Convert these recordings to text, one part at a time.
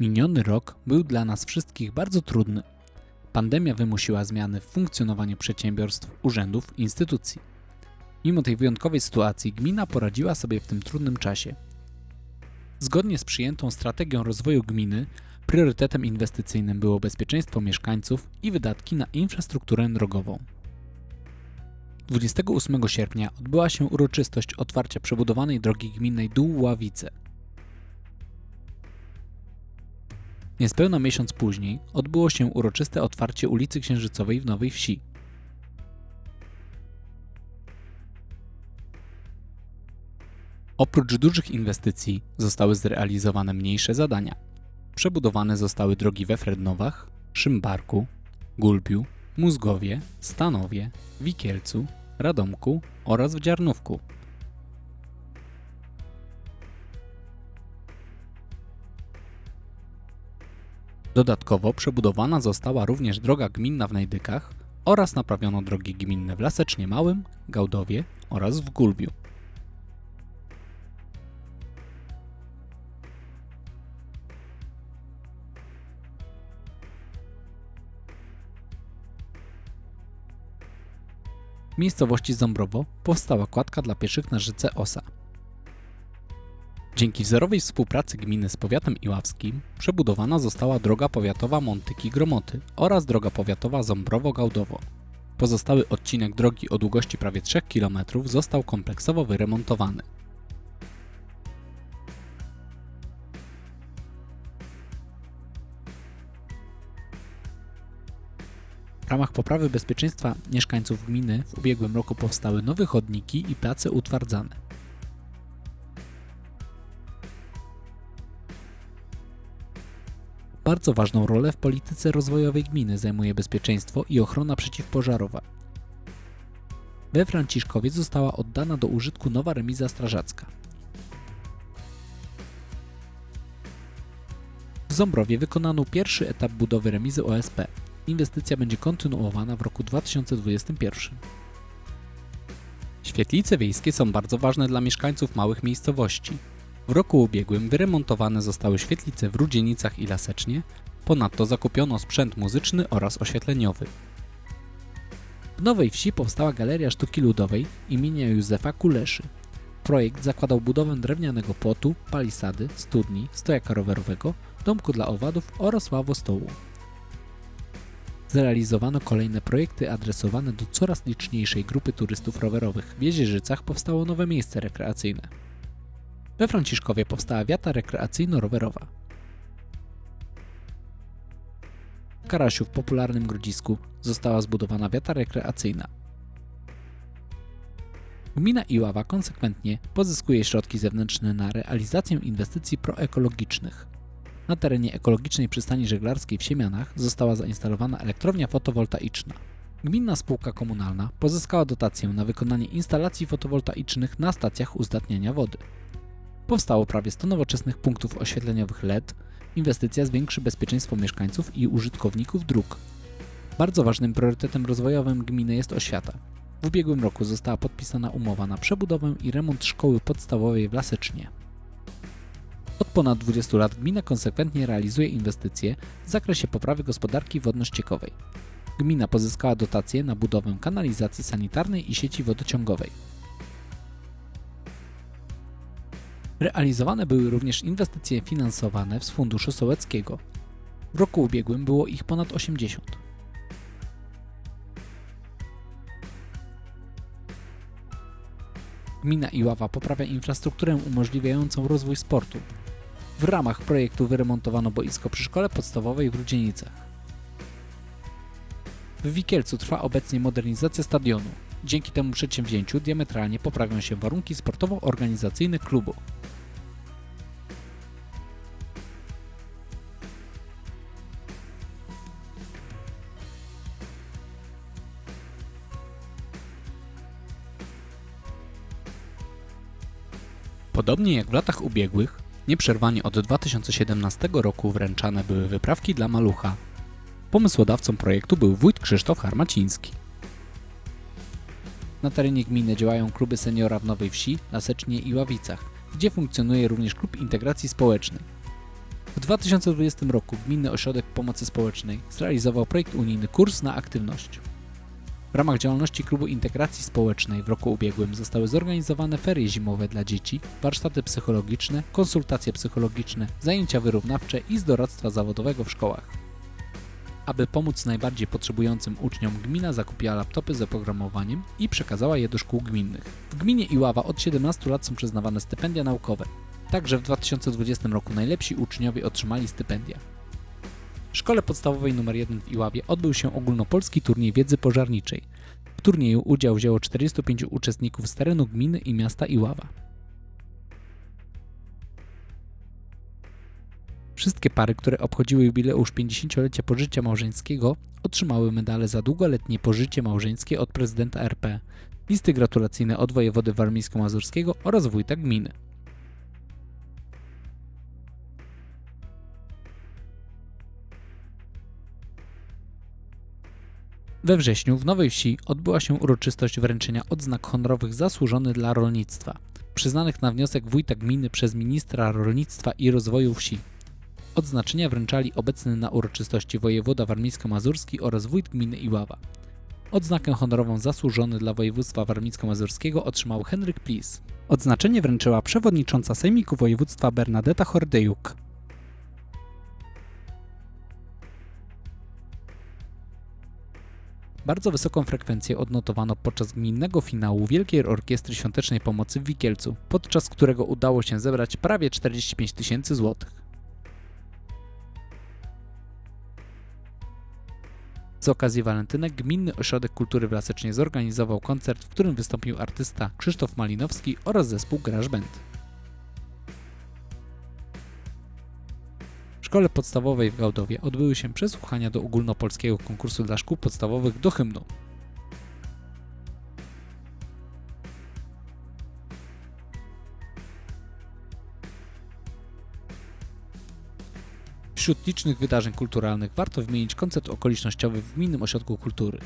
Miniony rok był dla nas wszystkich bardzo trudny. Pandemia wymusiła zmiany w funkcjonowaniu przedsiębiorstw, urzędów, instytucji. Mimo tej wyjątkowej sytuacji, gmina poradziła sobie w tym trudnym czasie. Zgodnie z przyjętą strategią rozwoju gminy, priorytetem inwestycyjnym było bezpieczeństwo mieszkańców i wydatki na infrastrukturę drogową. 28 sierpnia odbyła się uroczystość otwarcia przebudowanej drogi gminnej Dół Ławice. Niespełna miesiąc później odbyło się uroczyste otwarcie ulicy Księżycowej w Nowej Wsi. Oprócz dużych inwestycji zostały zrealizowane mniejsze zadania. Przebudowane zostały drogi we Frednowach, Szymbarku, Gulbiu, Mózgowie, Stanowie, Wikielcu, Radomku oraz w Dziarnówku. Dodatkowo przebudowana została również droga gminna w Najdykach oraz naprawiono drogi gminne w Lasecznie Małym, Gałdowie oraz w Gulbiu. W miejscowości Ząbrowo powstała kładka dla pieszych na rzece Osa. Dzięki wzorowej współpracy gminy z powiatem iławskim przebudowana została droga powiatowa Montyki-Gromoty oraz droga powiatowa Ząbrowo-Gałdowo. Pozostały odcinek drogi o długości prawie 3 km został kompleksowo wyremontowany. W ramach poprawy bezpieczeństwa mieszkańców gminy w ubiegłym roku powstały nowe chodniki i place utwardzane. Bardzo ważną rolę w polityce rozwojowej gminy zajmuje bezpieczeństwo i ochrona przeciwpożarowa. We Franciszkowie została oddana do użytku nowa remiza strażacka. W Ząbrowie wykonano pierwszy etap budowy remizy OSP. Inwestycja będzie kontynuowana w roku 2021. Świetlice wiejskie są bardzo ważne dla mieszkańców małych miejscowości. W roku ubiegłym wyremontowane zostały świetlice w Rudzienicach i Lasecznie, ponadto zakupiono sprzęt muzyczny oraz oświetleniowy. W Nowej Wsi powstała Galeria Sztuki Ludowej imienia Józefa Kuleszy. Projekt zakładał budowę drewnianego płotu, palisady, studni, stojaka rowerowego, domku dla owadów oraz ławostołu. Zrealizowano kolejne projekty adresowane do coraz liczniejszej grupy turystów rowerowych. W Jezierzycach powstało nowe miejsce rekreacyjne. We Franciszkowie powstała wiata rekreacyjno-rowerowa. W Karasiu w popularnym Grodzisku została zbudowana wiata rekreacyjna. Gmina Iława konsekwentnie pozyskuje środki zewnętrzne na realizację inwestycji proekologicznych. Na terenie ekologicznej przystani żeglarskiej w Siemianach została zainstalowana elektrownia fotowoltaiczna. Gminna spółka komunalna pozyskała dotację na wykonanie instalacji fotowoltaicznych na stacjach uzdatniania wody. Powstało prawie 100 nowoczesnych punktów oświetleniowych LED. Inwestycja zwiększy bezpieczeństwo mieszkańców i użytkowników dróg. Bardzo ważnym priorytetem rozwojowym gminy jest oświata. W ubiegłym roku została podpisana umowa na przebudowę i remont szkoły podstawowej w Lasecznie. Od ponad 20 lat gmina konsekwentnie realizuje inwestycje w zakresie poprawy gospodarki wodno-ściekowej. Gmina pozyskała dotacje na budowę kanalizacji sanitarnej i sieci wodociągowej. Realizowane były również inwestycje finansowane z Funduszu Sołeckiego. W roku ubiegłym było ich ponad 80. Gmina Iława poprawia infrastrukturę umożliwiającą rozwój sportu. W ramach projektu wyremontowano boisko przy szkole podstawowej w Rudzienicach. W Wikielcu trwa obecnie modernizacja stadionu. Dzięki temu przedsięwzięciu diametralnie poprawią się warunki sportowo-organizacyjne klubu. Podobnie jak w latach ubiegłych, nieprzerwanie od 2017 roku wręczane były wyprawki dla malucha. Pomysłodawcą projektu był wójt Krzysztof Harmaciński. Na terenie gminy działają kluby seniora w Nowej Wsi, Lasecznie i Ławicach, gdzie funkcjonuje również klub integracji społecznej. W 2020 roku Gminny Ośrodek Pomocy Społecznej zrealizował projekt unijny Kurs na Aktywność. W ramach działalności Klubu Integracji Społecznej w roku ubiegłym zostały zorganizowane ferie zimowe dla dzieci, warsztaty psychologiczne, konsultacje psychologiczne, zajęcia wyrównawcze i z doradztwa zawodowego w szkołach. Aby pomóc najbardziej potrzebującym uczniom, gmina zakupiła laptopy z oprogramowaniem i przekazała je do szkół gminnych. W gminie Iława od 17 lat są przyznawane stypendia naukowe. Także w 2020 roku najlepsi uczniowie otrzymali stypendia. W szkole podstawowej nr 1 w Iławie odbył się ogólnopolski turniej wiedzy pożarniczej. W turnieju udział wzięło 45 uczestników z terenu gminy i miasta Iława. Wszystkie pary, które obchodziły jubileusz 50-lecia pożycia małżeńskiego, otrzymały medale za długoletnie pożycie małżeńskie od prezydenta RP, listy gratulacyjne od wojewody warmińsko-mazurskiego oraz wójta gminy. We wrześniu w Nowej Wsi odbyła się uroczystość wręczenia odznak honorowych zasłużony dla rolnictwa, przyznanych na wniosek wójta gminy przez ministra rolnictwa i rozwoju wsi. Odznaczenia wręczali obecny na uroczystości wojewoda warmińsko-mazurski oraz wójt gminy Iława. Odznakę honorową zasłużony dla województwa warmińsko-mazurskiego otrzymał Henryk Plis. Odznaczenie wręczyła przewodnicząca Sejmiku Województwa Bernadetta Hordejuk. Bardzo wysoką frekwencję odnotowano podczas gminnego finału Wielkiej Orkiestry Świątecznej Pomocy w Wikielcu, podczas którego udało się zebrać prawie 45 tysięcy złotych. Z okazji walentynek Gminny Ośrodek Kultury w Lasecznie zorganizował koncert, w którym wystąpił artysta Krzysztof Malinowski oraz zespół Garage Band. W szkole podstawowej w Gałdowie odbyły się przesłuchania do ogólnopolskiego konkursu dla szkół podstawowych do hymnu. Wśród licznych wydarzeń kulturalnych warto wymienić koncert okolicznościowy w Gminnym Ośrodku Kultury.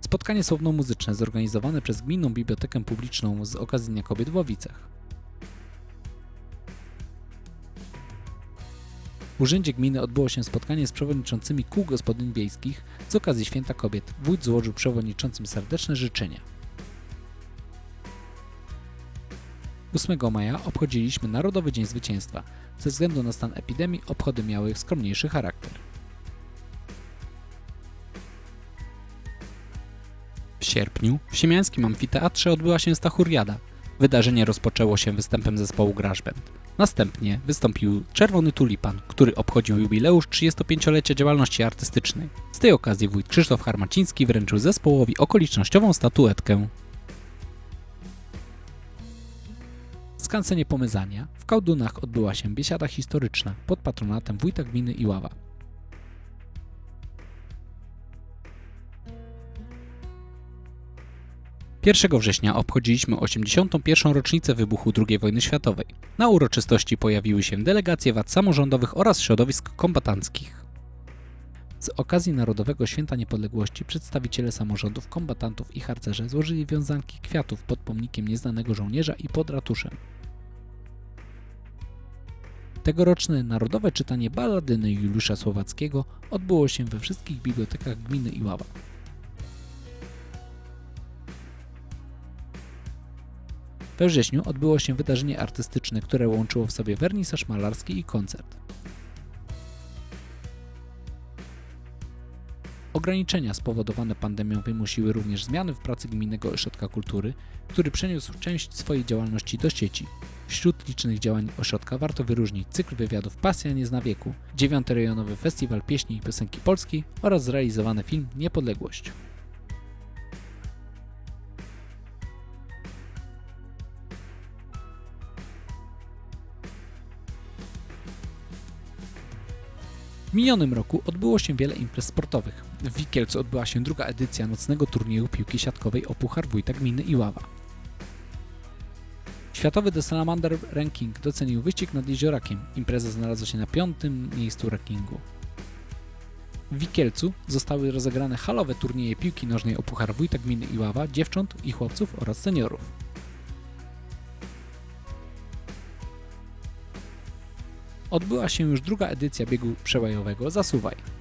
Spotkanie słowno-muzyczne zorganizowane przez Gminną Bibliotekę Publiczną z okazji Dnia Kobiet w Łowicach. W Urzędzie Gminy odbyło się spotkanie z przewodniczącymi kół gospodyń wiejskich z okazji Święta Kobiet. Wójt złożył przewodniczącym serdeczne życzenia. 8 maja obchodziliśmy Narodowy Dzień Zwycięstwa. Ze względu na stan epidemii obchody miały skromniejszy charakter. W sierpniu w Siemiańskim Amfiteatrze odbyła się Stachuriada. Wydarzenie rozpoczęło się występem zespołu Garage Band. Następnie wystąpił Czerwony Tulipan, który obchodził jubileusz 35-lecia działalności artystycznej. Z tej okazji wójt Krzysztof Harmaciński wręczył zespołowi okolicznościową statuetkę. Skansenie Pomyzania w Kałdunach odbyła się biesiada historyczna pod patronatem wójta gminy Iława. Pierwszego września obchodziliśmy 81. rocznicę wybuchu II wojny światowej. Na uroczystości pojawiły się delegacje władz samorządowych oraz środowisk kombatanckich. Z okazji Narodowego Święta Niepodległości przedstawiciele samorządów, kombatantów i harcerze złożyli wiązanki kwiatów pod pomnikiem nieznanego żołnierza i pod ratuszem. Tegoroczne narodowe czytanie balladyny Juliusza Słowackiego odbyło się we wszystkich bibliotekach gminy Iława. We wrześniu odbyło się wydarzenie artystyczne, które łączyło w sobie wernisaż malarski i koncert. Ograniczenia spowodowane pandemią wymusiły również zmiany w pracy Gminnego Ośrodka Kultury, który przeniósł część swojej działalności do sieci. Wśród licznych działań ośrodka warto wyróżnić cykl wywiadów Pasja nie zna wieku, dziewiąty rejonowy festiwal pieśni i piosenki polskiej oraz zrealizowany film Niepodległość. W minionym roku odbyło się wiele imprez sportowych. W Wikielcu odbyła się druga edycja nocnego turnieju piłki siatkowej o Puchar Wójta Gminy Iława. Światowy The Salamander Ranking docenił wyścig nad jeziorakiem. Impreza znalazła się na piątym miejscu rankingu. W Wikielcu zostały rozegrane halowe turnieje piłki nożnej o Puchar Wójta Gminy Iława, dziewcząt i chłopców oraz seniorów. Odbyła się już druga edycja biegu przełajowego Zasuwaj.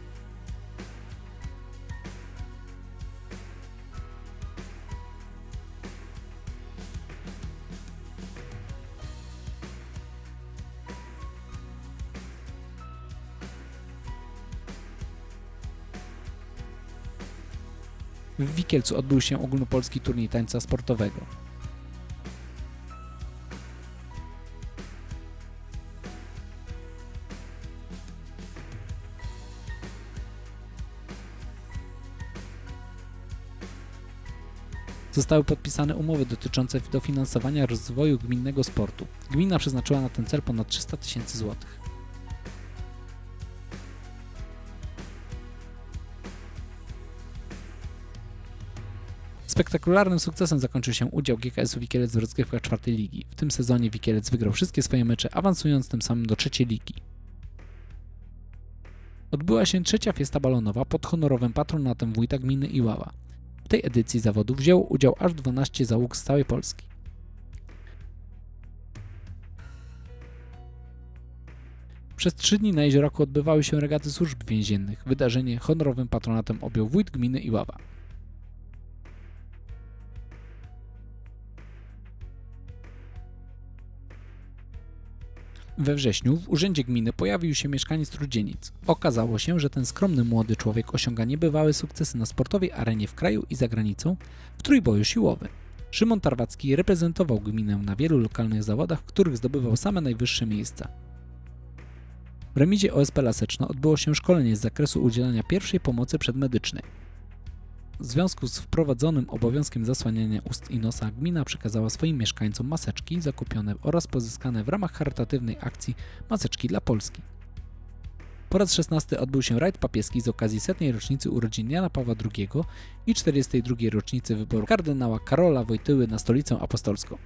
W Wikielcu odbył się ogólnopolski turniej tańca sportowego. Zostały podpisane umowy dotyczące dofinansowania rozwoju gminnego sportu. Gmina przeznaczyła na ten cel ponad 300 tysięcy złotych. Spektakularnym sukcesem zakończył się udział GKS-u Wikielec w rozgrywkach czwartej ligi. W tym sezonie Wikielec wygrał wszystkie swoje mecze, awansując tym samym do trzeciej ligi. Odbyła się trzecia fiesta balonowa pod honorowym patronatem wójta gminy Iława. W tej edycji zawodów wzięło udział aż 12 załóg z całej Polski. Przez trzy dni na jeziorku odbywały się regaty służb więziennych. Wydarzenie honorowym patronatem objął wójt gminy Iława. We wrześniu w urzędzie gminy pojawił się mieszkaniec Trudzienic. Okazało się, że ten skromny młody człowiek osiąga niebywałe sukcesy na sportowej arenie w kraju i za granicą w trójboju siłowym. Szymon Tarwacki reprezentował gminę na wielu lokalnych zawodach, w których zdobywał same najwyższe miejsca. W remizie OSP Laseczno odbyło się szkolenie z zakresu udzielania pierwszej pomocy przedmedycznej. W związku z wprowadzonym obowiązkiem zasłaniania ust i nosa gmina przekazała swoim mieszkańcom maseczki zakupione oraz pozyskane w ramach charytatywnej akcji Maseczki dla Polski. Po raz 16 odbył się rajd papieski z okazji setnej rocznicy urodzin Jana Pawła II i 42. rocznicy wyboru kardynała Karola Wojtyły na stolicę apostolską.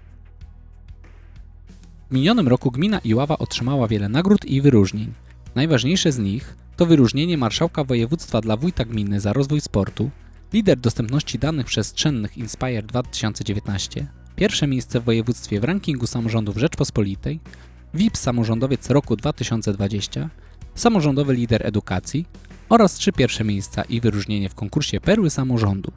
W minionym roku gmina Iława otrzymała wiele nagród i wyróżnień. Najważniejsze z nich to wyróżnienie marszałka województwa dla wójta gminy za rozwój sportu, lider dostępności danych przestrzennych Inspire 2019, pierwsze miejsce w województwie w rankingu samorządów Rzeczpospolitej, VIP Samorządowiec roku 2020, samorządowy lider edukacji oraz trzy pierwsze miejsca i wyróżnienie w konkursie Perły Samorządu.